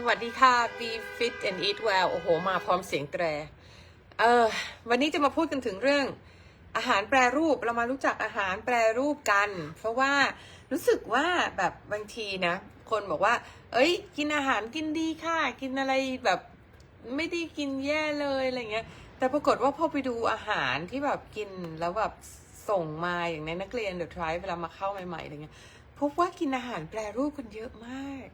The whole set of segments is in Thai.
สวัสดีค่ะ Be Fit and Eat Well โอ้โห มาพร้อมเสียงแตร เออ วันนี้จะมาพูดกันถึงเรื่อง อาหารแปรรูป เรามารู้จักอาหารแปรรูปกัน เพราะว่ารู้สึกว่าแบบบางทีนะ คนบอกว่า เอ้ย กินอาหารกินดีค่ะ กินอะไรแบบไม่ได้กินแย่เลยอะไรเงี้ย แต่ปรากฏว่าพอไปดูอาหารที่แบบกินแล้วแบบส่งมาอย่างในนักเรียนเดอะทริเวลามาเข้าใหม่ๆอะไรเงี้ย พบว่ากินอาหารแปรรูปกันเยอะมาก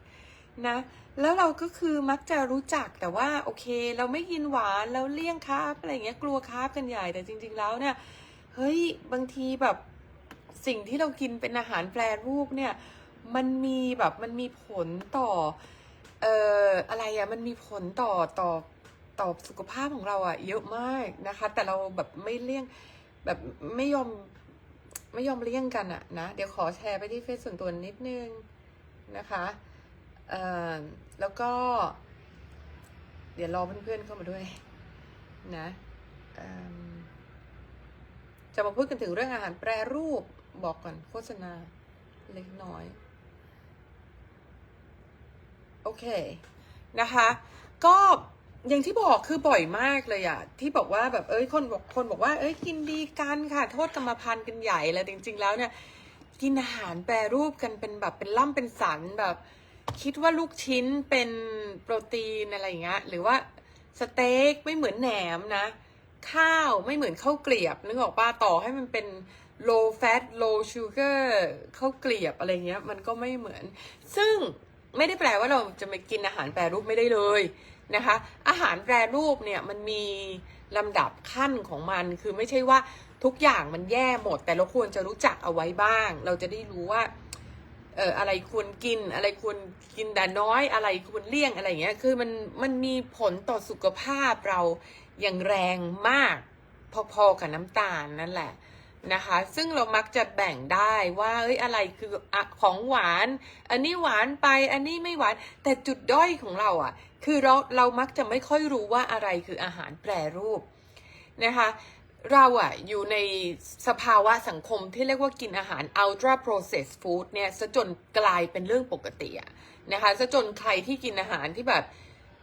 นะ แล้วเราก็คือมักจะรู้จักแต่ว่าโอเค เราไม่กินหวานเราเลี่ยงคาร์บอะไรเงี้ยกลัวคาร์บกันใหญ่แต่จริง ๆ แล้วเนี่ยเฮ้ยบางทีแบบสิ่งที่เรากินเป็นอาหารแปรรูปเนี่ยมันมีแบบมันมีผลต่อเอ่ออะไรอะมันมีผลต่อต่อต่อสุขภาพของเราอะเยอะมากนะคะ แต่เราแบบไม่เลี่ยงแบบไม่ยอมไม่ยอมเลี่ยงกันอะนะ เดี๋ยวขอแชร์ไปที่เฟซส่วนตัวนิดนึงนะคะ แล้วก็ เดี๋ยวรอเพื่อนๆเข้ามาด้วยนะจะมาพูดกันถึงเรื่องอาหารแปรรูปบอกก่อนโฆษณาเล็กน้อย โอเค นะคะ ก็อย่างที่บอกคือบ่อยมากเลยอะที่บอกว่าแบบเอ้ยคนบอกคนบอกว่า เอ้ยกินดีกันค่ะ โทษกรรมพันธุ์กันใหญ่แล้วจริง ๆ แล้วเนี่ย กินอาหารแปรรูปกันเป็นแบบเป็นล่ำเป็นสันแบบ คิดว่าลูกชิ้นเป็นโปรตีนอะไรอย่างเงี้ยหรือว่าสเต็กไม่เหมือนแหนมนะ ข้าวไม่เหมือนข้าวเกลียบนึกออกป้าต่อให้มันเป็น low fat low sugar ข้าวเกลียบอะไรเงี้ย มันก็ไม่เหมือน ซึ่งไม่ได้แปลว่าเราจะไปกินอาหารแปรรูปไม่ได้เลยนะคะ อาหารแปรรูปเนี่ยมันมีลำดับขั้นของมันคือไม่ใช่ว่าทุกอย่างมันแย่หมด แต่เราควรจะรู้จักเอาไว้บ้าง เราจะได้รู้ว่า เอ่ออะไรควรกินอะไรควรกินแต่น้อยอะไรควรเลี่ยงอะไรอย่างเงี้ยคือมันมันมีผลต่อสุขภาพเราอย่างแรงมากพอๆกับน้ำตาลนั่นแหละนะคะ ซึ่งเรามักจะแบ่งได้ว่าเอ้ยอะไรคืออของหวาน อันนี้หวานไปอันนี้ไม่หวาน แต่จุดด้อยของเราอะ คือเราเรามักจะไม่ค่อยรู้ว่าอะไรคืออาหารแปรรูปนะคะ เราอะอยู่ในสภาวะสังคมที่เรียกว่ากินอาหาร ultra processed food เนี่ยซะจนกลายเป็นเรื่องปกติอะนะคะซะจนใครที่กินอาหารที่แบบ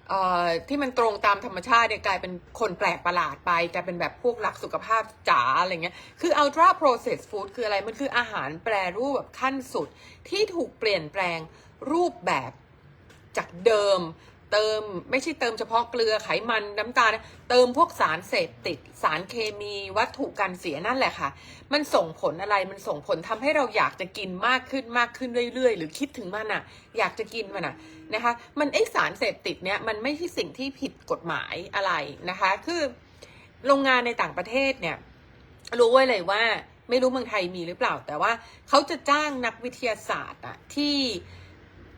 เอ่อที่มันตรงตามธรรมชาติเนี่ยกลายเป็นคนแปลกประหลาดไปกลายเป็นแบบพวกรักสุขภาพจ๋าอะไรเงี้ยคือ ultra processed food คืออะไรมันคืออาหารแปรรูปแบบขั้นสุดที่ถูกเปลี่ยนแปลงรูปแบบจากเดิม เติมไม่ใช่เติมเฉพาะเกลือไขมันน้ำตาลเติมพวกสารเสพติด สารเคมีวัตถุกันเสียนั่นแหละค่ะ มันส่งผลอะไรมันส่งผลทำให้เราอยากจะกินมากขึ้นมากขึ้นเรื่อย ๆ หรือคิดถึงมันอะ อยากจะกินมันอะนะคะ มันไอสารเสพติดเนี่ยมันไม่ใช่สิ่งที่ผิดกฎหมายอะไรนะคะ คือโรงงานในต่างประเทศเนี่ย รู้ไว้เลยว่าไม่รู้เมืองไทยมีหรือเปล่า แต่ว่าเขาจะจ้างนักวิทยาศาสตร์อะที่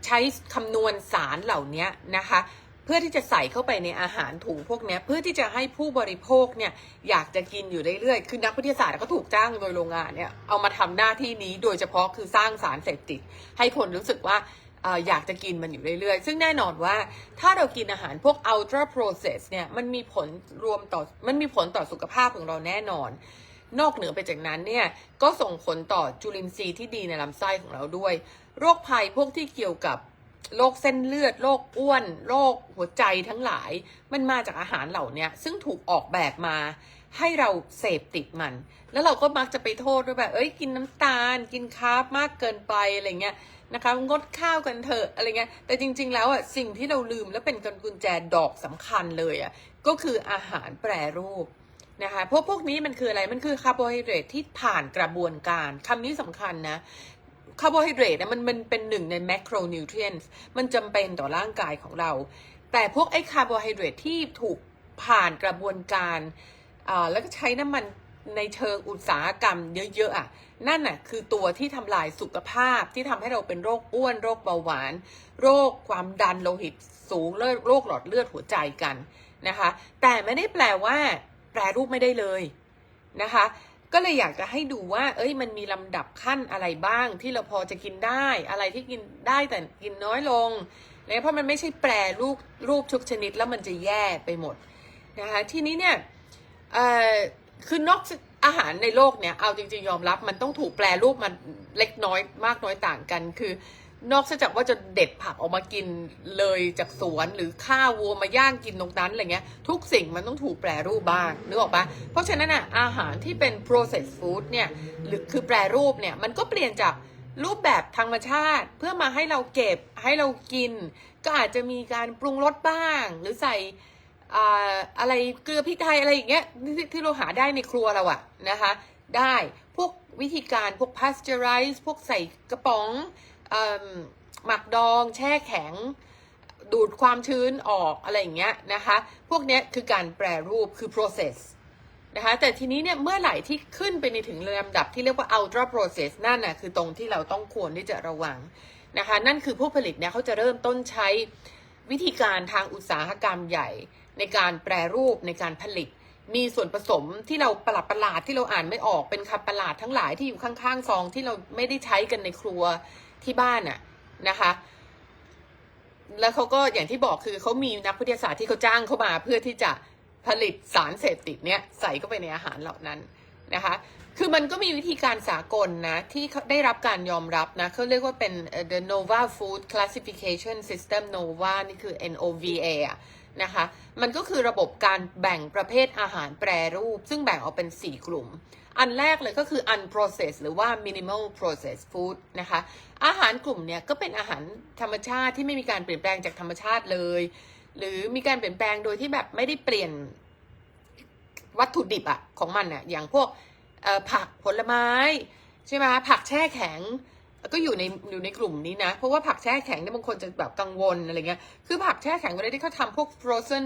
ใช้คำนวณสารเหล่านี้นะคะ เพื่อที่จะใส่เข้าไปในอาหารถุงพวกนี้เพื่อที่จะให้ผู้บริโภคเนี่ยอยากจะกินอยู่เรื่อยๆคือนักวิทยาศาสตร์ก็ถูกจ้างโดยโรงงานเนี่ยเอามาทำหน้าที่นี้โดยเฉพาะคือสร้างสารเสพติด ให้คนรู้สึกว่าอออยากจะกินมันอยู่เรื่อยๆ ซึ่งแน่นอนว่าถ้าเรากินอาหารพวก ultra processed เนี่ย มันมีผลรวมต่อ มันมีผลต่อสุขภาพของเราแน่นอน นอกเหนือไปจากนั้นเนี่ย ก็ส่งผลต่อจุลินทรีย์ที่ดีในลำไส้ของเราด้วย โรคภัยพวกที่เกี่ยวกับโรคเส้นเลือดโรคอ้วนโรคหัวใจทั้งหลาย มันมาจากอาหารเหล่านี้ซึ่งถูกออกแบบมา ให้เราเสพติดมัน แล้วเราก็มักจะไปโทษด้ว่าแบบ เอ้ยกินน้ำตาล กินคาร์บมากเกินไปอะไรเงี้ยนะคะงดข้าวกันเถอะอะไรเงี้ยแต่จริง ๆ แล้วอะสิ่งที่เราลืมและเป็นกุญแจดอกสำคัญเลยอะก็คืออาหารแปรรูปนะคะพวกพวกนี้มันคืออะไรมันคือคาร์โบไฮเดรตที่ผ่านกระบวนการคำนี้สำคัญนะ คาร์โบไฮเดรตนะมันมันเป็นหนึ่งในแมกโรนิวเทรียนส์มันจำเป็นต่อร่างกายของเรา แต่พวกไอ้คาร์โบไฮเดรตที่ถูกผ่านกระบวนการอ่าแล้วก็ใช้น้ำมันในเชิงอุตสาหกรรมเยอะๆอะนั่นน่ะคือตัวที่ทำลายสุขภาพที่ทำให้เราเป็นโรคอ้วน โรคเบาหวาน โรคความดันโลหิตสูงโรคหลอดเลือดหัวใจกันนะคะ แต่ไม่ได้แปลว่า แปรรูปไม่ได้เลยนะคะ ก็เลยอยากจะให้ดูว่า เอ้ย มันมีลำดับขั้นอะไรบ้าง ที่เราพอจะกินได้ อะไรที่กินได้แต่กินน้อยลงนะเพราะมันไม่ใช่แปรรูปรูปทุกชนิดแล้วมันจะแย่ไปหมดนะคะทีนี้เนี่ยเอ่อคือนอกจากอาหารในโลกเนี่ยเอาจริงๆยอมรับมันต้องถูกแปรรูปมันเล็กน้อยมากน้อยต่างกันคือ นอกจากว่าจะเด็ดผักออกมากินเลยจากสวนหรือฆ่าวัวมาย่างกินตรงนั้นอะไรเงี้ย ทุกสิ่งมันต้องถูกแปรรูปบ้างนึกออกปะเพราะฉะนั้นอะอาหารที่เป็น processed food เนี่ยหรือคือแปรรูปเนี่ยมันก็เปลี่ยนจากรูปแบบธรรมชาติเพื่อมาให้เราเก็บให้เรากิน ก็อาจจะมีการปรุงรสบ้าง หรือใส่อ่าอะไรเกลือพริกไทยอะไรอย่างเงี้ยที่ที่เราหาได้ในครัวเราอะนะคะ ได้พวกวิธีการพวก pasteurize พวกใส่กระป๋อง หมักดองแช่แข็ง ดูดความชื้นออกอะไรอย่างเงี้ยนะคะ พวกเนี้ยคือการแปรรูปคือ process นะคะแต่ทีนี้เนี่ยเมื่อไหร่ที่ขึ้นไปในถึงลำดับที่เรียกว่า ultra process นั่นน่ะคือตรงที่เราต้องควรที่จะระวังนะคะนั่นคือผู้ผลิตเนี่ยเขาจะเริ่มต้นใช้วิธีการทางอุตสาหกรรมใหญ่ ในการแปรรูปในการผลิต มีส่วนผสมที่เราประหลาดประหลาดที่เราอ่านไม่ออกเป็นคำประหลาดทั้งหลายที่อยู่ข้างๆซองที่เราไม่ได้ใช้กันในครัว ที่บ้านน่ะนะคะ แล้วเขาก็อย่างที่บอกคือเขามีนักวิทยาศาสตร์ที่เขาจ้างเข้ามา เพื่อที่จะผลิตสารเสพติดเนี้ยใส่เข้าไปในอาหารเหล่านั้นนะคะ คือมันก็มีวิธีการสากลนะ ที่ได้รับการยอมรับนะเขาเรียกว่าเป็น the Nova Food Classification System Nova นี่คือ NOVA นะคะ มันก็คือระบบการแบ่งประเภทอาหารแปรรูป ซึ่งแบ่งออกเป็น 4 กลุ่ม อันแรกเลยก็คือ unprocessed หรือว่า minimal processed food นะคะ อาหารกลุ่มเนี้ยก็เป็นอาหารธรรมชาติที่ไม่มีการเปลี่ยนแปลงจากธรรมชาติเลย หรือมีการเปลี่ยนแปลงโดยที่แบบไม่ได้เปลี่ยนวัตถุดิบอะของมันอะอย่างพวกผักผลไม้ ใช่ไหมผักแช่แข็ง ก็อยู่ในอยู่ในกลุ่มนี้นะ เพราะว่าผักแช่แข็งเนี่ยบางคนจะแบบกังวลอะไรเงี้ย คือผักแช่แข็งเวลาที่เขาทำพวก frozen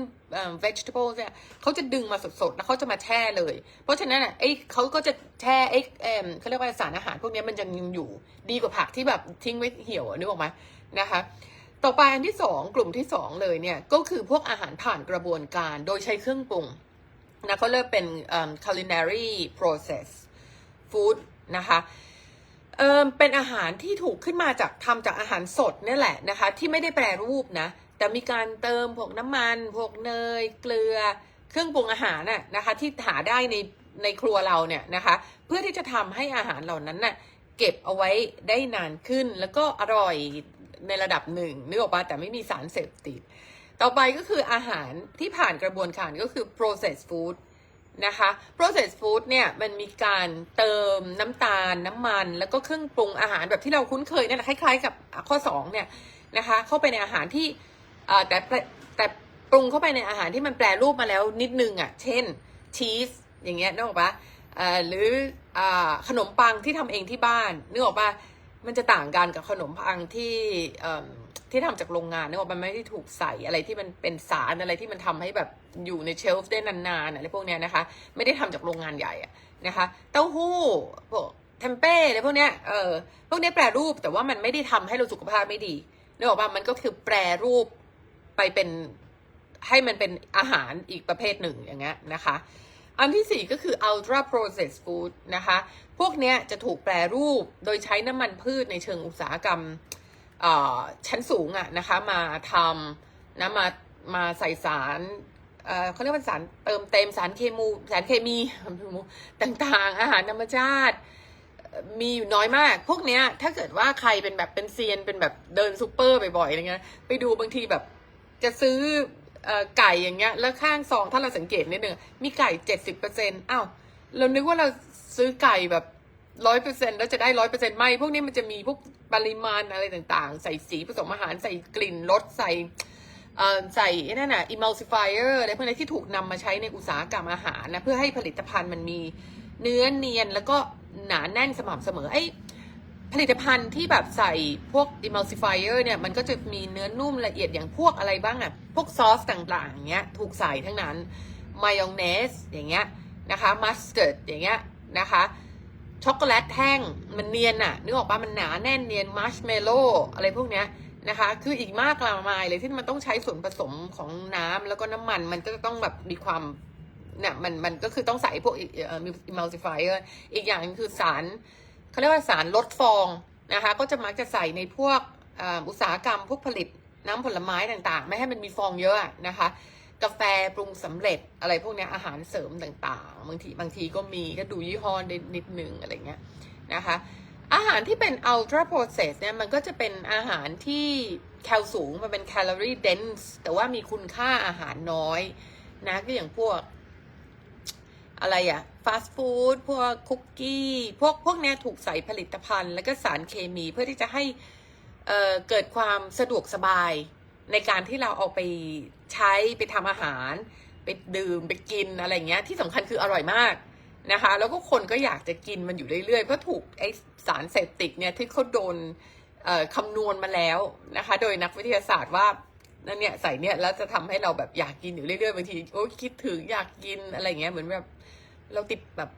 vegetables เนี่ยเขาจะดึงมาสดๆ แล้วเขาจะมาแช่เลย เพราะฉะนั้นอะไอ้เขาก็จะแช่ไอ้เอ่มเขาเรียกว่าสารอาหารพวกนี้มันจะยังอยู่ดีกว่าผักที่แบบทิ้งไว้เหี่ยวนึกออกไหมนะคะ ต่อไปอันที่สองกลุ่มที่สองเลยเนี่ยก็คือพวกอาหารผ่านกระบวนการโดยใช้เครื่องปรุงนะเขาเรียกเป็น culinary process food นะคะ เอ่มเป็นอาหารที่ถูกขึ้นมาจากทำจากอาหารสดนี่แหละนะคะ ที่ไม่ได้แปรรูปนะ แต่มีการเติมพวกน้ำมัน พวกเนย เกลือ เครื่องปรุงอาหารน่ะนะคะ ที่หาได้ในในครัวเราเนี่ยนะคะ เพื่อที่จะทำให้อาหารเหล่านั้นน่ะเก็บเอาไว้ได้นานขึ้น แล้วก็อร่อยในระดับหนึ่งนึกออกปะแต่ไม่มีสารเสพติด ต่อไปก็คืออาหารที่ผ่านกระบวนการก็คือ processed food นะคะ processed food เนี่ยมันมีการเติมน้ำตาลน้ำมัน แล้วก็เครื่องปรุงอาหารแบบที่เราคุ้นเคยนั่นแหละคล้ายๆกับข้อ2เนี่ยนะคะเข้าไปในอาหารที่แต่แปรแต่ปรุงเข้าไปในอาหารที่มันแปรรูปมาแล้วนิดนึงอะ เช่นชีสอย่างเงี้ยนึกออกปะหรืออขนมปังที่ทำเองที่บ้านนึกออกปะ มันจะต่างกันกับขนมปังที่ที่ทำจากโรงงานเนออกมันไม่ได้ถูกใส่อะไรที่มันเป็นสารอะไรที่มันทำให้แบบอยู่ในเชลฟ์ได้นานๆอะไรพวกเนี้ยนะคะ ไม่ได้ทำจากโรงงานใหญ่อะนะคะ เต้าหู้พวกเทมเป้อะไรพวกเนี้ยเออพวกเนี้ยแปรรูปแต่ว่ามันไม่ได้ทำให้เราสุขภาพไม่ดีเนึกออกปะมันก็คือแปรรูปไปเป็นให้มันเป็นอาหารอีกประเภทหนึ่งอย่างเงี้ยนะคะ อันที่สี่ก็คือ ultra processed food นะคะ พวกเนี้ยจะถูกแปรรูปโดยใช้น้ำมันพืชในเชิงอุตสาหกรรมชั้นสูงอะนะคะ มาทำนะมามาใส่สารเเขาเรียกว่าสารเติมเต็มสารเคมูสารเคมีต่างๆ อาหารธรรมชาติ มีอยู่น้อยมาก พวกเนี้ยถ้าเกิดว่าใครเป็นแบบเป็นเซียนเป็นแบบเดินซูเปอร์บ่อยๆอะไรเงี้ยไปดูบางทีแบบจะซื้อ ไก่อย่างเงี้ย แล้วข้างซองถ้าเราสังเกตนิดนึงมีไก่เจ็ดสิบเปอร์เซ็นต์อ้าวเรานึกว่าเราซื้อไก่แบบร้อยเปอร์เซ็นต์แล้วจะได้ร้อยเปอร์เซ็นต์ไม่ พวกนี้มันจะมีพวกปริมาณอะไรต่างๆ ใส่สีผสมอาหารใส่กลิ่นรสใส่ใส่ไอ้นั่นน่ะ emulsifier อะไรพวกนี้ที่ถูกนำมาใช้ในอุตสาหกรรมอาหารนะเพื่อให้ผลิตภัณฑ์มันมีเนื้อเนียนแล้วก็หนาแน่นสม่ำเสมอไอ้ ผลิตภัณฑ์ที่แบบใส่พวก emulsifier เนี่ยมันก็จะมีเนื้อนุ่มละเอียดอย่างพวกอะไรบ้างอะพวกซอสต่างๆอย่างเงี้ยถูกใส่ทั้งนั้น มายองเนสอย่างเงี้ยนะคะมัสตาร์ดอย่างเงี้ยนะคะช็อกโกแลตแท่งมันเนียนอะนึกออกปะมันหนาแน่นเนียนมัชเมลโล่อะไรพวกเนี้ยนะคะคืออีกมากมายเลยที่มันต้องใช้ส่วนผสมของน้ำแล้วก็น้ำมันมันก็จะต้องแบบมีความเนี่ยมันมันก็คือต้องใส่พวก emulsifier อีกอย่างคือสาร เขาเรียกว่าสารลดฟองนะคะ ก็จะมักจะใส่ในพวกอุตสาหกรรมพวกผลิตน้ำผลไม้ต่างๆ ไม่ให้มันมีฟองเยอะนะคะ กาแฟปรุงสำเร็จอะไรพวกนี้อาหารเสริมต่างๆ บางทีบางทีก็มีก็ดูยี่ห้อนิดนิดหนึ่งอะไรเงี้ยนะคะ อาหารที่เป็น ultra processed เนี่ยมันก็จะเป็นอาหารที่แคลสูงมันเป็น calorie dense แต่ว่ามีคุณค่าอาหารน้อยนะก็อย่างพวก อะไรอะฟาสต์ฟู้ดพวกคุกกี้พวกพวกเนี้ยถูกใส่ผลิตภัณฑ์ แล้วก็สารเคมีเพื่อที่จะให้เเกิดความสะดวกสบายในการที่เราเอาไปใช้ไปทำอาหาร ไปดื่มไปกินอะไรเงี้ยที่สำคัญคืออร่อยมากนะคะ แล้วก็คนก็อยากจะกินมันอยู่เรื่อยๆเพราะถูกไอสารเสพติดเนี่ยที่เขาโดนคำนวณมาแล้วนะคะ โดยนักวิทยาศาสตร์ว่านั่นเนี่ยใส่เนี่ยแล้วจะทำให้เราแบบอยากกินอยู่เรื่อยๆบางทีโอ้คิดถึงอยากกินอะไรเงี้ยเหมือนแบบ เราติดแบบ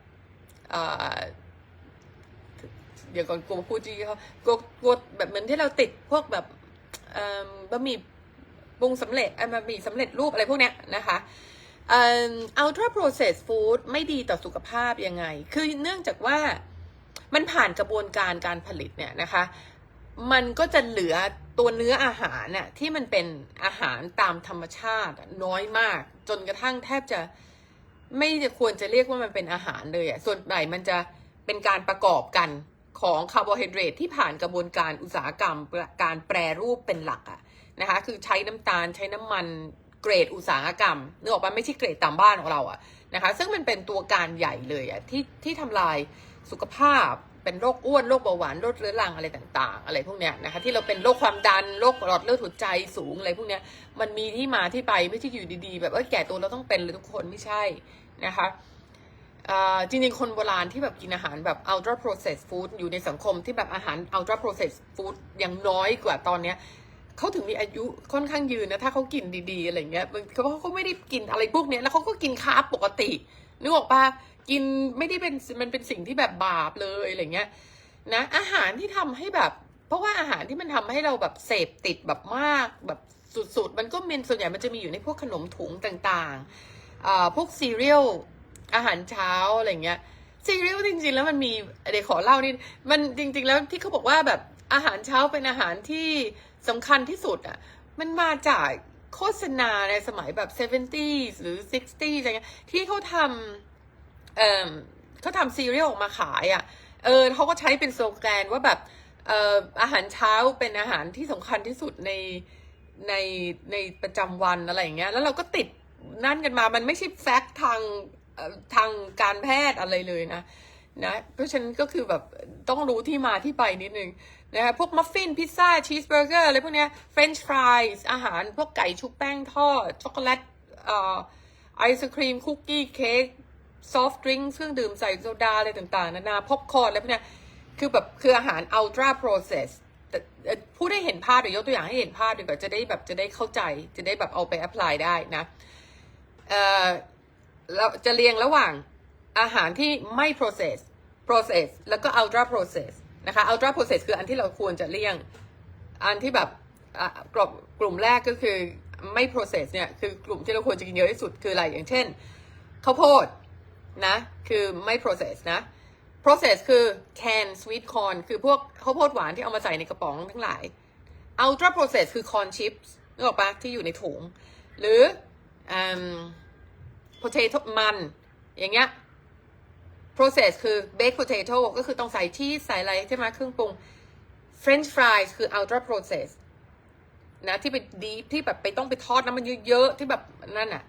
เดี๋ยวก่อนกลัวพูดจีเขากลัวกลัวแบบเหมือนที่เราติดพวกแบบเอ่อบะหมี่ปรุงสำเร็จเอ่อบะหมี่สำเร็จรูปอะไรพวกเนี้ยนะคะเอ่อ ultra processed food ไม่ดีต่อสุขภาพยังไง คือเนื่องจากว่ามันผ่านกระบวนการการผลิตเนี่ยนะคะ มันก็จะเหลือตัวเนื้ออาหารน่ะที่มันเป็นอาหารตามธรรมชาติน้อยมาก จนกระทั่งแทบจะ ไม่จะควรจะเรียกว่ามันเป็นอาหารเลยอะส่วนใหญ่มันจะเป็นการประกอบกันของคาร์โบไฮเดรตที่ผ่านกระบวนการอุตสาหกรรมการแปรรูปเป็นหลักอะนะคะ คือใช้น้ำตาลใช้น้ำมันเกรดอุตสาหกรรมนึกออกปะไม่ใช่เกรดตามบ้านของเราอะนะคะ ซึ่งมันเป็นตัวการใหญ่เลยอะที่ที่ทำลายสุขภาพ เป็นโรคอ้วนโรคเบาหวานโรคเรื้อรังอะไรต่าง ๆ อะไรพวกเนี้ยนะคะที่เราเป็นโรคความดันโรคหลอดเลือดหัวใจสูงอะไรพวกเนี้ยมันมีที่มาที่ไปไม่ใช่อยู่ดีๆ แบบว่าแก่ตัวเราต้องเป็นเลยทุกคนไม่ใช่นะคะจริงๆ คนโบราณที่แบบกินอาหารแบบ ultra processed food อยู่ในสังคมที่แบบอาหาร ultra processed food ยังน้อยกว่าตอนเนี้ยเขาถึงมีอายุค่อนข้างยืนนะถ้าเขากินดีๆอะไรเงี้ยเขาเขาไม่ได้กินอะไรพวกเนี้ยแล้วเขาก็กินคาร์บปกตินึกออกปะ กินไม่ได้เป็นมันเป็นสิ่งที่แบบบาปเลยอะไรเงี้ยนะอาหารที่ทำให้แบบ เพราะว่าอาหารที่มันทำให้เราแบบเสพติดแบบมากแบบสุดๆ มันก็เป็นส่วนใหญ่มันจะมีอยู่ในพวกขนมถุงต่างๆอ่าพวกซีเรียลอาหารเช้าอะไรเงี้ยซีเรียลจริงๆ แล้วมันมีเดี๋ยวขอเล่านิดมันจริง ๆ แล้วที่เขาบอกว่าแบบอาหารเช้าเป็นอาหารที่สำคัญที่สุดอะมันมาจากโฆษณาในสมัยแบบ 70s หรือ 60s อะไรเงี้ยที่เขาทำ เออเขาทำซีเรียลออกมาขายอะ เออเขาก็ใช้เป็นสโลแกนว่าแบบเอ่ออาหารเช้าเป็นอาหารที่สำคัญที่สุดในในในประจำวันอะไรอย่างเงี้ย แล้วเราก็ติดนั่นกันมา มันไม่ใช่แฟกต์ทางทางการแพทย์อะไรเลยนะนะ เพราะฉะนั้นก็คือแบบต้องรู้ที่มาที่ไปนิดนึงนะคะพวกมัฟฟิน พิซซ่า ชีสเบอร์เกอร์อะไรพวกเนี้ยเฟรนช์ฟรายส์อาหารพวกไก่ชุบแป้งทอด ช็อกโกแลตเอ่อไอศครีม คุกกี้ เค้ก ซอฟต์ดริงก์เครื่องดื่มใส่โซดาอะไรต่างๆ นานาพ็อปคอร์นอะไรพวกเนี้ยคือแบบคืออาหาร ultra processed แต่เอ่อพูดให้เห็นภาพเดี๋ยวยกตัวอย่างให้เห็นภาพดีกว่าจะได้แบบจะได้เข้าใจ จะได้แบบเอาไป apply ได้นะเอ่อเราจะเรียงระหว่างอาหารที่ไม่ process process แล้วก็ ultra process นะคะ ultra process คืออันที่เราควรจะเลี่ยง อันที่แบบกลุ่มกลุ่มแรกก็คือไม่ process เนี่ยคือกลุ่มที่เราควรจะกินเยอะที่สุดคืออะไรอย่างเช่นข้าวโพด นะ คือไม่ process นะ process คือ can sweet corn คือพวกข้าวโพดหวานที่เอามาใส่ในกระป๋องทั้งหลาย ultra process คือ corn chips นึกออกปะที่อยู่ในถุง หรืออ potato มัน อย่างเงี้ย process คือ baked potato ก็คือต้องใส่ชีสใส่อะไรใช่ไหมเครื่องปรุง french fries คือ ultra process นะที่ไปดีที่แบบไปต้องไปทอดน้ำมันเยอะๆ ที่แบบนั่นอะ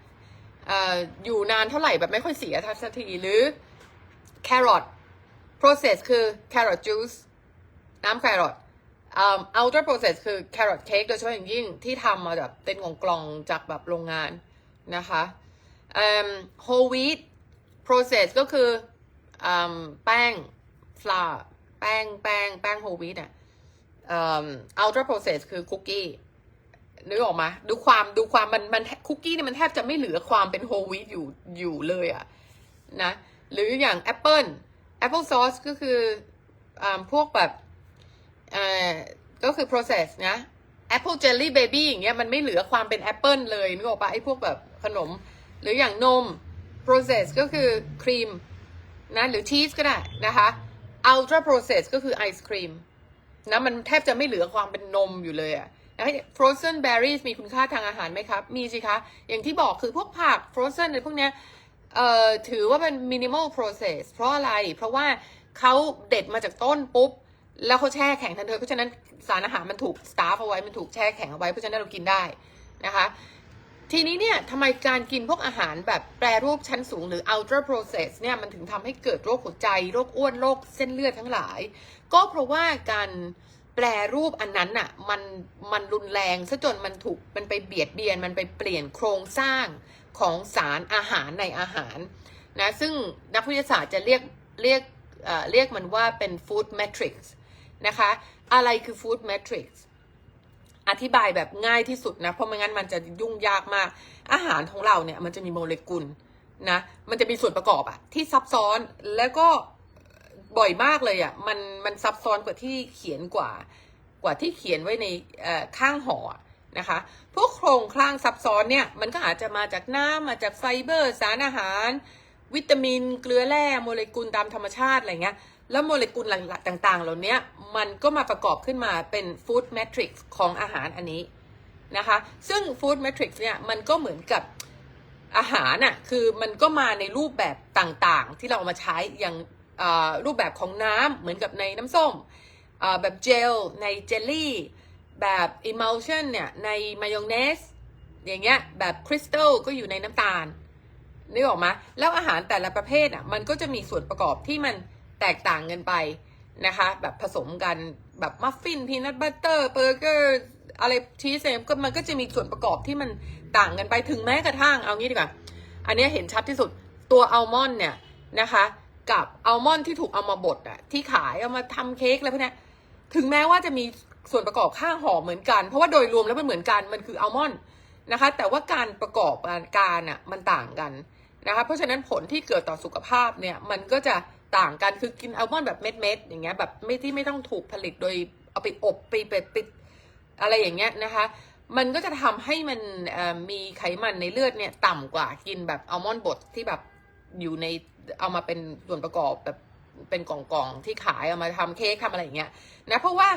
อยู่นานเท่าไหร่แบบไม่ค่อยเสียทัศทีหรือ carrot process คือ carrot juice น้ำแครอทอ่า ultra process คือ carrot cake โดยเฉพาะอย่างยิ่งที่ทำมาแบบเป็นกล่องจากแบบโรงงานนะคะเอ่อ whole wheat process ก็คืออแป้ง flour แป้งแป้งแป้ง whole wheat อะอ่อ ultra process คือคุกกี้ นึกออกมาดูความดูความมันมันคุกกี้เนี่ยมันแทบจะไม่เหลือความเป็นโฮลวีตอยู่อยู่เลยอะนะ หรืออย่างแอปเปิลแอปเปิลซอสก็คืออ่าพวกแบบอ่อก็คือ process นะแอปเปิลเจลลี่เบบี้อย่างเงี้ยมันไม่เหลือความเป็นแอปเปิลเลยนึกออกปะไอ้พวกแบบขนม หรืออย่างนม process ก็คือครีมนะหรือชีสก็ได้นะคะ ultra process ก็คือไอศครีมนะมันแทบจะไม่เหลือความเป็นนมอยู่เลยอะ นะ frozen berries มีคุณค่าทางอาหารไหมครับ มีสิคะ อย่างที่บอกคือพวกผัก frozen อะไรพวกเนี้ยเอ่อถือว่าเป็น minimal process เพราะอะไร เพราะว่าเขาเด็ดมาจากต้นปุ๊บ แล้วเขาแช่แข็งทันทีเพราะฉะนั้นสารอาหารมันถูกสตาร์ฟเอาไว้ มันถูกแช่แข็งเอาไว้ เพราะฉะนั้นเรากินได้นะคะ ทีนี้เนี่ยทำไมการกินพวกอาหารแบบแปรรูปชั้นสูงหรือ ultra process เนี่ยมันถึงทำให้เกิดโรคหัวใจ โรคอ้วน โรคเส้นเลือดทั้งหลาย ก็เพราะว่าการ แปรรูปอันนั้นน่ะมันมันรุนแรงซะจนมันถูกมันไปเบียดเบียนมันไปเปลี่ยนโครงสร้างของสารอาหารในอาหารนะซึ่งนักวิทยาศาสตร์จะเรียกเรียกเอ่อเรียกมันว่าเป็น food matrix นะคะอะไรคือ food matrix อธิบายแบบง่ายที่สุดนะ เพราะไม่งั้นมันจะยุ่งยากมาก อาหารของเราเนี่ยมันจะมีโมเลกุลนะมันจะมีส่วนประกอบอะที่ซับซ้อนแล้วก็ บ่อยมากเลยอะมันมันซับซ้อนกว่าที่เขียนกว่ากว่าที่เขียนไว้ในข้างห่อนะคะ พวกโครงคร่างซับซ้อนเนี่ยมันก็อาจจะมาจากน้ำมาจากไฟเบอร์ สารอาหาร วิตามิน เกลือแร่โมเลกุลตามธรรมชาติอะไรเงี้ยแล้วโมเลกุลหลักต่าง ๆ เหล่านี้มันก็มาประกอบขึ้นมาเป็นฟู้ดแมทริกซ์ของอาหารอันนี้นะคะ ซึ่งฟู้ดแมทริกซ์เนี่ยมันก็เหมือนกับอาหารน่ะคือมันก็มาในรูปแบบต่างๆ ที่เราเอามาใช้อย่าง รูปแบบของน้ำเหมือนกับในน้ำส้มแบบเจลในเจลลี่แบบ emulsion เนี่ยในมายองเนสอย่างเงี้ยแบบคริสตัลก็อยู่ในน้ำตาลนึกออกไหมแล้วอาหารแต่ละประเภทอะมันก็จะมีส่วนประกอบที่มันแตกต่างกันไปนะคะ แบบผสมกันแบบมัฟฟินพีนัทบัตเตอร์เบอร์เกอร์อะไรชีสเองก็มันก็จะมีส่วนประกอบที่มันต่างกันไปถึงแม้กระทั่งเอางี้ดีกว่า อันนี้เห็นชัดที่สุดตัวอัลมอนด์เนี่ยนะคะ กับอัลมอนด์ที่ถูกเอามาบดอะที่ขายเอามาทำเค้กอะไรพวกนี้ถึงแม้ว่าจะมีส่วนประกอบข้างห่อเหมือนกัน เพราะว่าโดยรวมแล้วมันเหมือนกันมันคืออัลมอนด์นะคะ แต่ว่าการประกอบการอะมันต่างกันนะคะเพราะฉะนั้นผลที่เกิดต่อสุขภาพเนี่ยมันก็จะต่างกันคือกินอัลมอนด์แบบเม็ดๆอย่างเงี้ยแบบไม่ที่ไม่ต้องถูกผลิตโดยเอาไปอบไปไปไปอะไรอย่างเงี้ยนะคะมันก็จะทำให้มันมีไขมันในเลือดเนี่ย ต่ำกว่ากินแบบอัลมอนด์บดที่แบบ อยู่ในเอามาเป็นส่วนประกอบแบบเป็นกล่องๆที่ขายเอามาทำเค้กทำอะไรอย่างเงี้ยนะเพราะว่า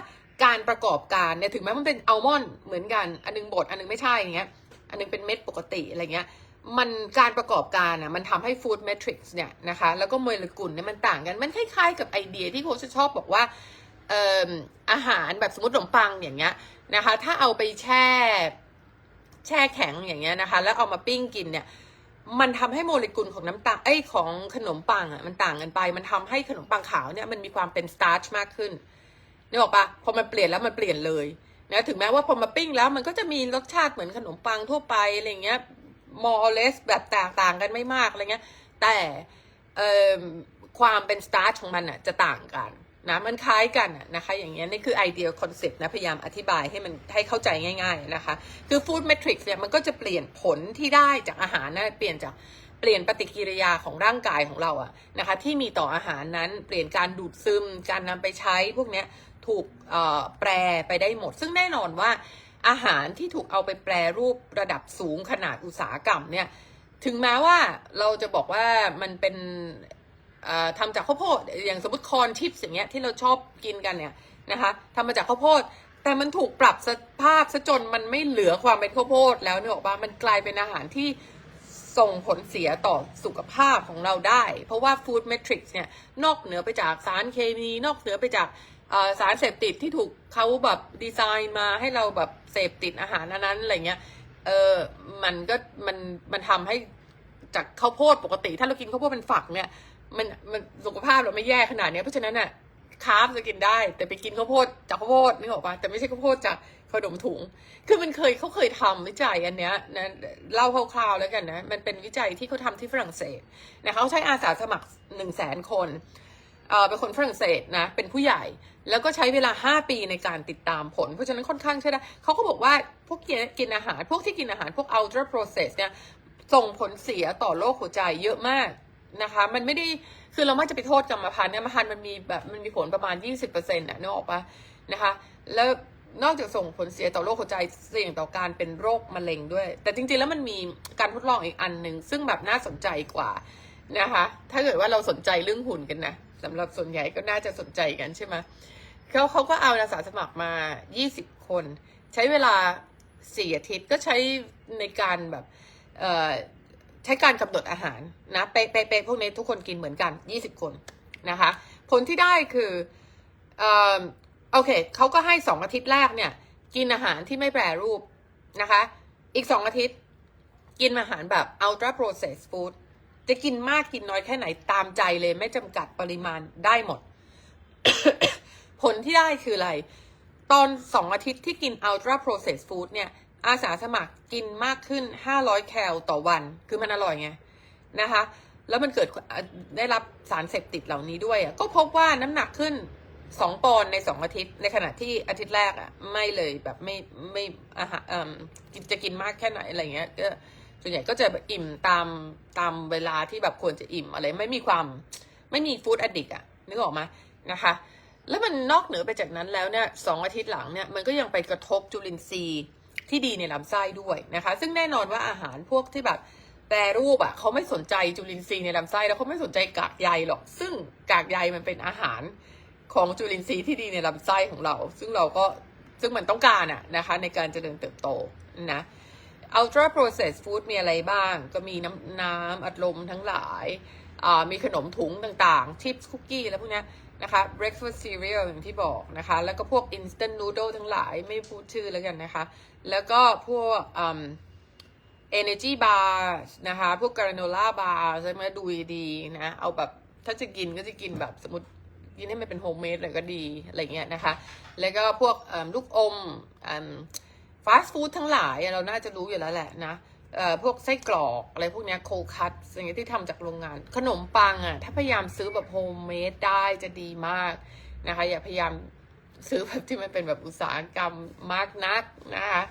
การประกอบการเนี่ยถึงแม้มันเป็นอัลมอนด์เหมือนกัน อันนึงบดอันนึงไม่ใช่อย่างเงี้ย อันนึงเป็นเม็ดปกติอะไรเงี้ยมันการประกอบการอะมันทำให้ฟู้ดเมทริกซ์เนี่ยนะคะแล้วก็โมเลกุลเนี่ยมันต่างกันมันคล้ายๆกับไอเดียที่โค้ชชอบบอกว่าเอ่ออาหารแบบสมมติขนมปังอย่างเงี้ยนะคะ ถ้าเอาไปแช่แช่แข็งอย่างเงี้ยนะคะ แล้วเอามาปิ้งกินเนี่ย มันทำให้โมเลกุลของน้ำตาลไอ้ของขนมปังอะมันต่างกันไป มันทำให้ขนมปังขาวเนี่ยมันมีความเป็นสตาร์ชมากขึ้นนึกออกปะพอมันเปลี่ยนแล้วมันเปลี่ยนเลยนะถึงแม้ว่าพอมาปิ้งแล้วมันก็จะมีรสชาติเหมือนขนมปังทั่วไปอะไรเงี้ย more or less แบบแตกต่างกันไม่มากอะไรเงี้ย แต่เอ่อความเป็นสตาร์ชของมันอะจะต่างกัน นะมันคล้ายกันนะคะ อย่างเงี้ยนี่คือไอเดียคอนเซปต์นะพยายามอธิบายให้มันให้เข้าใจง่ายๆนะคะ คือฟู้ดเมทริกซ์เนี่ยมันก็จะเปลี่ยนผลที่ได้จากอาหารนะเปลี่ยนจากเปลี่ยนปฏิกิริยาของร่างกายของเราอะนะคะที่มีต่ออาหารนั้นเปลี่ยนการดูดซึม การนำไปใช้พวกเนี้ยถูกแปรไปได้หมด ซึ่งแน่นอนว่าอาหารที่ถูกเอาไปแปรรูประดับสูงขนาดอุตสาหกรรมเนี่ยถึงแม้ว่าเราจะบอกว่ามันเป็น ทำจากข้าวโพดอย่างสมมติคอนทิปอย่างเงี้ยที่เราชอบกินกันเนี่ยนะคะทำมาจากข้าวโพด แต่มันถูกปรับสภาพซะจนมันไม่เหลือความเป็นข้าวโพดแล้วเนี่ยบอกว่ามันกลายเป็นอาหารที่ส่งผลเสียต่อสุขภาพของเราได้ เพราะว่าฟู้ดเมทริกซ์เนี่ยนอกเหนือไปจากสารเคมี นอกเหนือไปจากสารเสพติดที่ถูกเขาแบบดีไซน์มาให้เราแบบเสพติดอาหารนนั้นอะไรเงี้ยเออมันก็มันมันทำให้จากข้าวโพดปกติ ถ้าเรากินข้าวโพดเป็นฝักเนี่ย มันมันสุขภาพเราไม่แย่ขนาดนี้เพราะฉะนั้นอะคาร์บจะกินได้ แต่ไปกินข้าวโพดจากข้าวโพดนึกออกปะแต่ไม่ใช่ข้าวโพดจากขนมถุง คือมันเคยเขาเคยทำวิจัยอันเนี้ยนะเล่าคร่าวๆแล้วกันนะ มันเป็นวิจัยที่เขาทำที่ฝรั่งเศสนะเขาใช้อาสาสมัครหนึ่งแสนคนเออเป็นคนฝรั่งเศสนะ เป็นผู้ใหญ่แล้วก็ใช้เวลา 5 ปีในการติดตามผล เพราะฉะนั้นค่อนข้างใช่ได้เขาก็บอกว่าพวกกินกินอาหาร พวกที่กินอาหารพวก ultra process เนี่ยส่งผลเสียต่อโรคหัวใจเยอะมาก นะคะ มันไม่ได้คือเราไม่จะไปโทษกรรมพันธุ์กรรมพันธุ์มันมีแบบมันมีผลประมาณ 20%น่ะนึกออกปะนะคะ แล้วนอกจากส่งผลเสียต่อโรคหัวใจเสี่ยงต่อการเป็นโรคมะเร็งด้วย แต่จริงๆแล้วมันมีการทดลองอีกอันหนึ่งซึ่งแบบน่าสนใจกว่านะคะ ถ้าเกิดว่าเราสนใจเรื่องหุ่นกันนะสำหรับส่วนใหญ่ก็น่าจะสนใจกันใช่ไหมเขาเขาก็เอาอาสาสมัครมา 20 คน ใช้เวลา 4 อาทิตย์ก็ใช้ในการแบบเอ่อ ใช้การกำหนดอาหารนะเป๊ะเป๊ะพวกนี้ทุกคนกินเหมือนกัน 20 คนนะคะ ผลที่ได้คือเอ่อโอเคเขาก็ให้สองอาทิตย์แรกเนี่ย กินอาหารที่ไม่แปรรูปนะคะ อีกสองอาทิตย์ กินอาหารแบบ ultra processed food จะกินมากกินน้อยแค่ไหนตามใจเลยไม่จำกัดปริมาณได้หมด ผลที่ได้คืออะไร ตอนสองอาทิตย์ที่กิน ultra processed food เนี่ย อาสาสมัครกินมากขึ้น 500 แคลต่อวัน คือมันอร่อยไงนะคะ แล้วมันเกิดได้รับสารเสพติดเหล่านี้ด้วย ก็พบว่าน้ำหนักขึ้น 2 ปอนด์ใน 2 อาทิตย์ ในขณะที่อาทิตย์แรกอะไม่เลยแบบไม่ไม่อาหารจะกินมากแค่ไหนอะไรเงี้ยก็ส่วนใหญ่ก็จะอิ่มตามตามเวลาที่แบบควรจะอิ่มอะไรไม่มีความไม่มีฟู้ดอดิกอะนึกออกไหมนะคะแล้วมันนอกเหนือไปจากนั้นแล้วเนี่ยสองอาทิตย์หลังเนี่ยมันก็ยังไปกระทบจุลินทรีย์ ที่ดีในลำไส้ด้วยนะคะ ซึ่งแน่นอนว่าอาหารพวกที่แบบแปรรูปอะ่ะเขาไม่สนใจจุลินทรีย์ในลำไส้แล้วเขาไม่สนใจกากใยหรอก ซึ่งกากใยมันเป็นอาหารของจุลินทรีย์ที่ดีในลำไส้ของเรา ซึ่งเราก็ซึ่งมันต้องการอะนะคะ ในการเจริญเติบโตนะ ultra processed food มีอะไรบ้าง ก็มีน้ำน้ำอัดลมทั้งหลายมีขนมถุงต่างๆ ชิปส์คุกกี้แล้วพวกเนี้ยนะคะ breakfast cereal อย่างที่บอกนะคะ แล้วก็พวก instant noodle ทั้งหลายไม่พูดชื่อแล้วกันนะคะ แล้วก็พวกอืม energy bar นะคะ พวก granola bar ใช่ไหมดูดีนะ เอาแบบถ้าจะกินก็จะกินแบบสมมติกินให้มันเป็นโฮมเมดเลยก็ดี อะไรเงี้ยนะคะ แล้วก็พวกลูกอมฟาสต์ฟู้ดทั้งหลายเราน่าจะรู้อยู่แล้วแหละนะพวกไส้กรอกอะไรพวกนี้โคคัตสิ่งที่ทำจากโรงงาน ขนมปังอะถ้าพยายามซื้อแบบโฮมเมดได้จะดีมากนะคะ อย่าพยายาม ซื้อแบบที่มันเป็นแบบอุตสาหกรรมมากนักนะคะ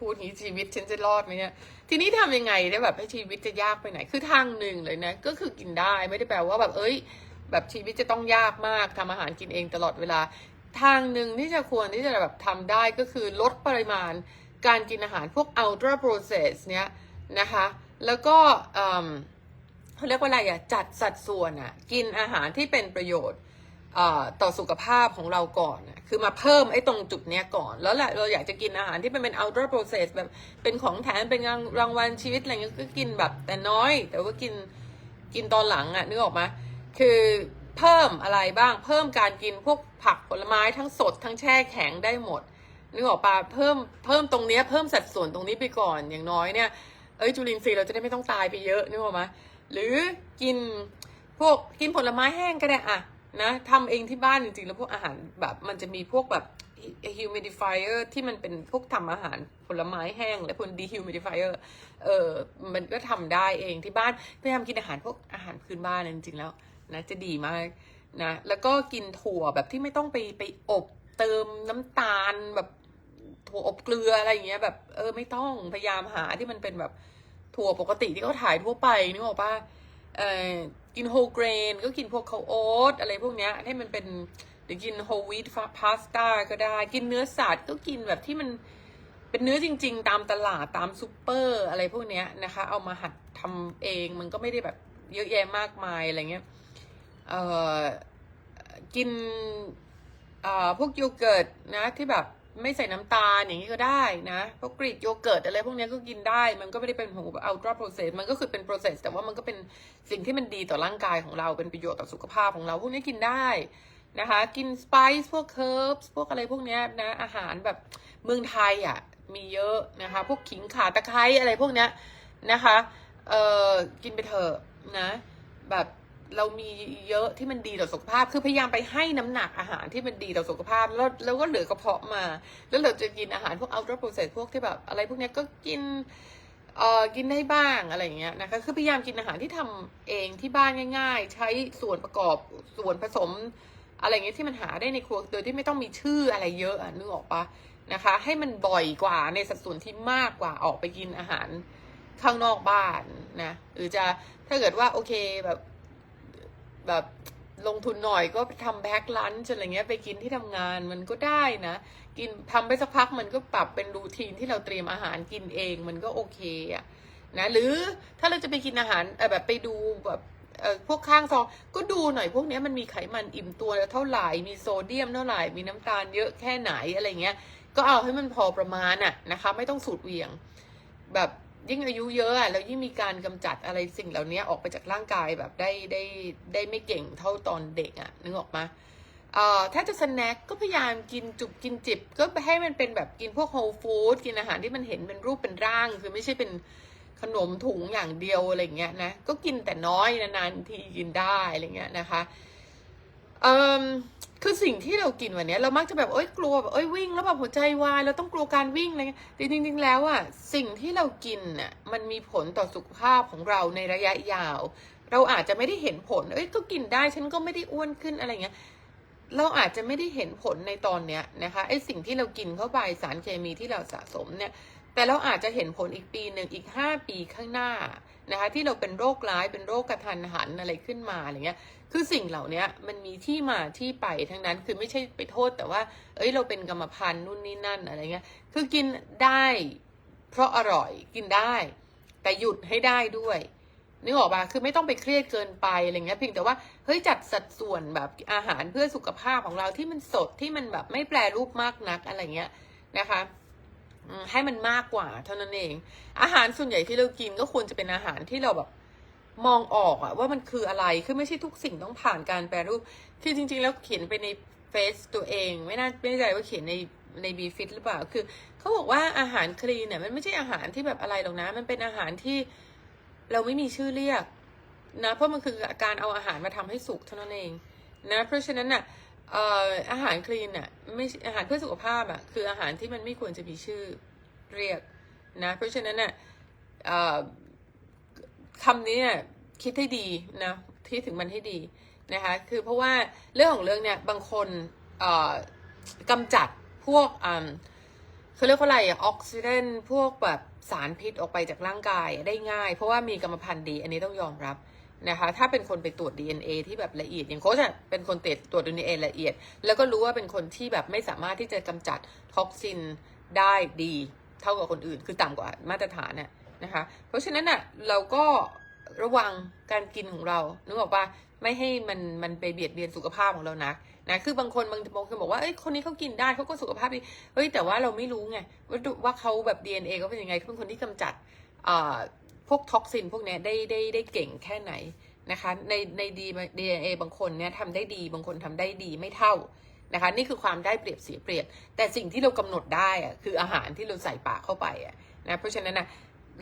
พูดนี้ชีวิตฉันจะรอดไหมเนี่ยทีนี้ทำยังไงได้แบบให้ชีวิตจะยากไปไหน คือทางหนึ่งเลยนะ ก็คือกินได้ไม่ได้แปลว่าแบบเอ้ย แบบชีวิตจะต้องยากมากทำอาหารกินเองตลอดเวลา ทางหนึ่งที่จะควรที่จะแบบทำได้ก็คือลดปริมาณการกินอาหารพวก ultra process เนี้ยนะคะ แล้วก็เออเขาเรียกว่าอะไรอะจัดสัดส่วนอะกินอาหารที่เป็นประโยชน์ ต่อสุขภาพของเราก่อนคือมาเพิ่มไอ้ตรงจุดเนี้ยก่อน แล้วแหละเราอยากจะกินอาหารที่มันเป็น ultra process แบบเป็นของแถมเป็นรางรางวัลชีวิตอะไรเงี้ยก็กินแบบแต่น้อย แต่ว่ากินกินตอนหลังอะ่ะนึกออกไหมคือเพิ่มอะไรบ้างเพิ่มการกินพวกผักผลไม้ทั้งสดทั้งแช่แข็งได้หมดนึกออกปะเพิ่มเพิ่มตรงเนี้ยเพิ่มสัดส่วนตรงนี้ไปก่อนอย่างน้อยเนี่ยเอ้ยจุลินทรีย์เราจะได้ไม่ต้องตายไปเยอะนึกออกไหมหรือกินพวกกินผลไม้แห้งก็ได้อะ นะทำเองที่บ้านจริงๆ แล้วพวกอาหารแบบมันจะมีพวกแบบ humidifier ที่มันเป็นพวกทำอาหารผลไม้แห้ง และพวก dehumidifier เออมันก็ทำได้เองที่บ้านพยายามกินอาหารพวกอาหารพื้นบ้านจริงๆแล้วนะจะดีมากนะแล้วก็กินถั่วแบบที่ไม่ต้องไปไปอบเติมน้ำตาลแบบถั่วอบเกลืออะไรอย่างเงี้ยแบบเออไม่ต้องพยายามหาที่มันเป็นแบบถั่วปกติที่เขาถ่ายทั่วไปนึกออกปะเอ่อ กินโฮเกรนก็กินพวกข้าวโอ๊ตอะไรพวกเนี้ยให้มันเป็นหรือกินโฮวีตพาสต้าก็ได้ กินเนื้อสัตว์ก็กินแบบที่มันเป็นเนื้อจริง ๆ ตามตลาดตามซูเปอร์อะไรพวกเนี้ยนะคะ เอามาหัดทำเองมันก็ไม่ได้แบบเยอะแยะมากมายอะไรเงี้ยเอ่อกินอ่อพวกโยเกิร์ตนะที่แบบ ไม่ใส่น้ำตาลอย่างนี้ก็ได้นะพวกกรีกโยเกิร์ตอะไรพวกนี้ก็กินได้ มันก็ไม่ได้เป็นหูอัลตร้าโปรเซสมันก็คือเป็นโปรเซสแต่ว่ามันก็เป็นสิ่งที่มันดีต่อร่างกายของเราเป็นประโยชน์ต่อสุขภาพของเราพวกนี้กินได้นะคะ กินสไปซ์พวกเคิร์ฟพวกอะไรพวกนี้นะอาหารแบบเมืองไทยอะมีเยอะนะคะ พวกขิงข่าตะไคร้อะไรพวกนี้นะคะเออกินไปเถอะนะแบบ เรามีเยอะที่มันดีต่อสุขภาพ คือพยายามไปให้น้ำหนักอาหารที่มันดีต่อสุขภาพ แล้วแล้วก็เหลือกระเพาะมา แล้วเราจะกินอาหารพวก ultra processed พวกที่แบบ อะไรพวกนี้ก็กินเอ่อกินได้บ้างอะไรอย่างเงี้ยนะคะ คือพยายามกินอาหารที่ทำเองที่บ้านง่าย ๆ ใช้ส่วนประกอบส่วนผสม อะไรเงี้ยที่มันหาได้ในครัวโดยที่ไม่ต้องมีชื่ออะไรเยอะอะนึกออกปะนะคะ ให้มันบ่อยกว่าในสัดส่วนที่มากกว่าออกไปกินอาหารข้างนอกบ้านนะหรือจะถ้าเกิดว่าโอเคแบบ แบบลงทุนหน่อยก็ทำแพ็คลันช์อะไรเงี้ยไปกินที่ทำงานมันก็ได้นะ กินทำไปสักพักมันก็ปรับเป็นรูทีนที่เราเตรียมอาหารกินเองมันก็โอเคอะนะหรือถ้าเราจะไปกินอาหารแบบไปดูแบบเออพวกข้างซองก็ดูหน่อยพวกนี้มันมีไขมันอิ่มตัวเท่าไหร่มีโซเดียมเท่าไหร่มีน้ำตาลเยอะแค่ไหนอะไรเงี้ย ก็เอาให้มันพอประมาณน่ะนะคะ ไม่ต้องสูดเวียงแบบ ยิ่งอายุเยอะอะแล้วยิ่งมีการกำจัดอะไรสิ่งเหล่านี้ออกไปจากร่างกายแบบได้ได้ได้ไม่เก่งเท่าตอนเด็กอะนึกออกมาเอ่อถ้าจะสแน็คก็พยายามกินจุบกินจิบ ก็ให้มันเป็นแบบกินพวกโฮลฟู้ดกินอาหารที่มันเห็นเป็นรูปเป็นร่าง คือไม่ใช่เป็นขนมถุงอย่างเดียวอะไรเงี้ยนะก็กินแต่น้อยนานๆทีกินได้อะไรเงี้ยนะคะเอ่อ คือสิ่งที่เรากินวันนี้เรามักจะแบบเอ้ยกลัวแบบเอ้ยวิ่งแล้วแบบหัวใจวายเราต้องกลัวการวิ่งอะไรเงี้ยแต่จริงๆแล้วอะสิ่งที่เรากินน่ะมันมีผลต่อสุขภาพของเราในระยะยาว เราอาจจะไม่ได้เห็นผล เอ้ยก็กินได้ฉันก็ไม่ได้อ้วนขึ้นอะไรเงี้ยเราอาจจะไม่ได้เห็นผลในตอนเนี้ยนะคะไอ้สิ่งที่เรากินเข้าไปสารเคมีที่เราสะสมเนี่ย แต่เราอาจจะเห็นผลอีกปีหนึ่งอีกห้าปีข้างหน้านะคะที่เราเป็นโรคร้ายเป็นโรคกระทันหันอะไรขึ้นมาอะไรเงี้ย คือสิ่งเหล่านี้มันมีที่มาที่ไปทั้งนั้นคือไม่ใช่ไปโทษแต่ว่า เอ้ยเราเป็นกรรมพันธุ์นู่นนี่นั่นอะไรเงี้ย คือกินได้ เพราะอร่อยกินได้ แต่หยุดให้ได้ด้วยนึกออกปะคือไม่ต้องไปเครียดเกินไปอะไรเงี้ยเพียงแต่ว่าเฮ้ยจัดสัดส่วนแบบอาหารเพื่อสุขภาพของเราที่มันสดที่มันแบบไม่แปรรูปมากนักอะไรเงี้ยนะคะให้มันมากกว่าเท่านั้นเอง อาหารส่วนใหญ่ที่เรากินก็ควรจะเป็นอาหารที่เราแบบ มองออกอะว่ามันคืออะไร คือไม่ใช่ทุกสิ่งต้องผ่านการแปรรูป คือจริง ๆ แล้วเขียนไปในเฟซตัวเอง ไม่น่าไม่แน่ใจว่าเขียนในในบีฟิตหรือเปล่า คือเขาบอกว่าอาหารคลีนเนี่ยมันไม่ใช่อาหารที่แบบอะไรหรอกนะ มันเป็นอาหารที่เราไม่มีชื่อเรียกนะ เพราะมันคือการเอาอาหารมาทำให้สุกเท่านั้นเองนะ เพราะฉะนั้นน่ะเอ่อาหารคลีนน่ะไม่อาหารเพื่อสุขภาพอะคืออาหารที่มันไม่ควรจะมีชื่อเรียกนะ เพราะฉะนั้นน่ะ คำนี้เนี่ยคิดให้ดีนะที่ถึงมันให้ดีนะคะคือเพราะว่าเรื่องของเรื่องเนี่ยบางคนเอ่อกำจัดพวกอ่าเขาเรียกว่าอะไรออกซิเดนพวกแบบสารพิษออกไปจากร่างกายได้ง่าย เพราะว่ามีกรรมพันธุ์ดี อันนี้ต้องยอมรับนะคะถ้าเป็นคนไปตรวจ DNA ที่แบบละเอียดอย่างโค้ชอะเป็นคนตรวจตรวจ DNA ละเอียด แล้วก็รู้ว่าเป็นคนที่แบบไม่สามารถที่จะกำจัดท็อกซินได้ดี เท่ากับคนอื่นคือต่ำกว่ามาตรฐานน่ะ นะคะ เพราะฉะนั้นน่ะเราก็ระวังการกินของเรานึกออกปะไม่ให้มันมันไปเบียดเบียนสุขภาพของเรานะนะคือบางคนบางบางคนบอกว่าเอ้ยคนนี้เขากินได้เขาก็สุขภาพดีเฮ้ยแต่ว่าเราไม่รู้ไงว่าว่าเขาแบบ DNA เขาเป็นยังไงเขาเป็นคนที่กำจัดอ่าพวกท็อกซินพวกนี้ได้ได้ได้เก่งแค่ไหนนะคะในในดีดีเอบางคนเนี่ยทำได้ดีบางคนทำได้ดีไม่เท่านะคะนี่คือความได้เปรียบเสียเปรียบ แต่สิ่งที่เรากำหนดได้อะคืออาหารที่เราใส่ปากเข้าไปอะนะเพราะฉะนั้นนะ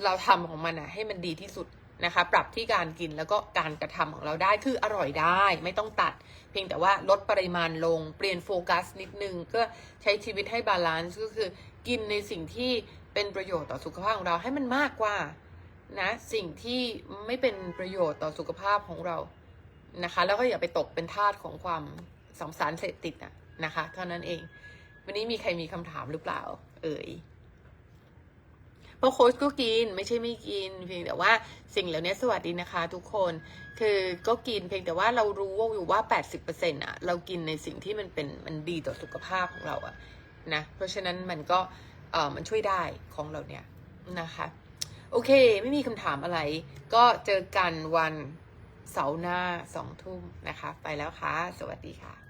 เราทำของมันอะให้มันดีที่สุดนะคะ ปรับที่การกินแล้วก็การกระทำของเราได้คืออร่อยได้ ไม่ต้องตัด เพียงแต่ว่าลดปริมาณลงเปลี่ยนโฟกัสนิดนึงก็ใช้ชีวิตให้บาลานซ์ก็คือ กินในสิ่งที่เป็นประโยชน์ต่อสุขภาพของเราให้มันมากกว่านะสิ่งที่ไม่เป็นประโยชน์ต่อสุขภาพของเรานะคะ แล้วก็อย่าไปตกเป็นทาสของความสงสารเสพติดอะนะคะ เท่านั้นเอง วันนี้มีใครมีคำถามหรือเปล่า เอ่ย เพราะโค้ชก็กินไม่ใช่ไม่กิน เพียงแต่ว่าสิ่งเหล่านี้สวัสดีนะคะ ทุกคนคือก็กินเพียงแต่ว่าเรารู้ว่าอยู่ว่า 80%อะเรากินในสิ่งที่มันเป็นมันดีต่อสุขภาพของเราอะนะเพราะฉะนั้นมันก็เออมันช่วยได้ของเราเนี่ยนะคะโอเค ไม่มีคำถามอะไร ก็เจอกันวันเสาร์หน้าสองทุ่มนะคะ ไปแล้วค่ะ สวัสดีค่ะ